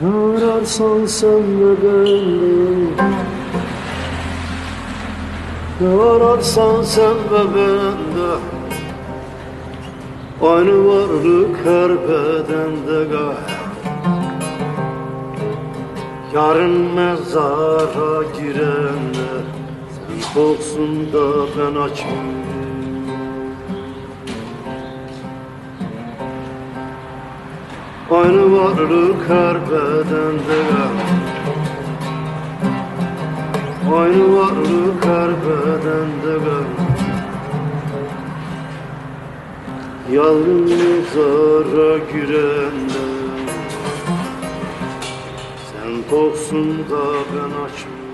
Ararsan sen de bende Ne ararsan sen ve bende Aynı varlık her bedende gay Yarın mezara girenler Sen koksun da ben açmayayım Aynı varlık her bedende. Aynı varlık her bedende. Gay Yarın mezara girenler sen toksun da ben açım